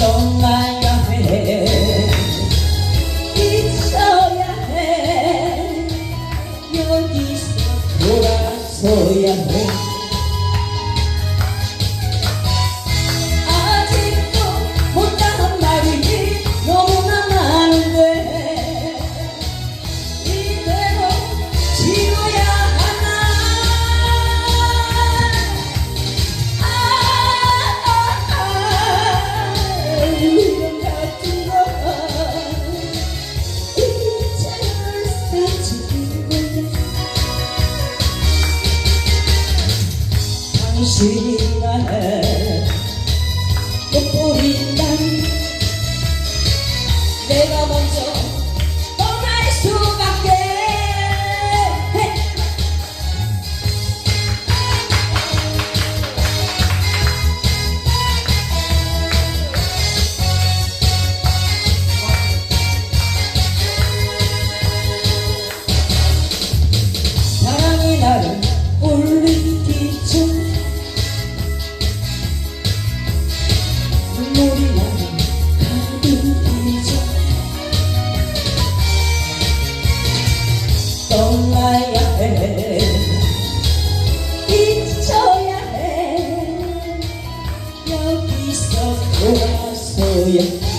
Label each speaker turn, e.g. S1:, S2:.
S1: 떠나야 해. 있어야 해. 여기서 돌아서 주인만의 꽃보인 땅 내가 먼저 just who I still you.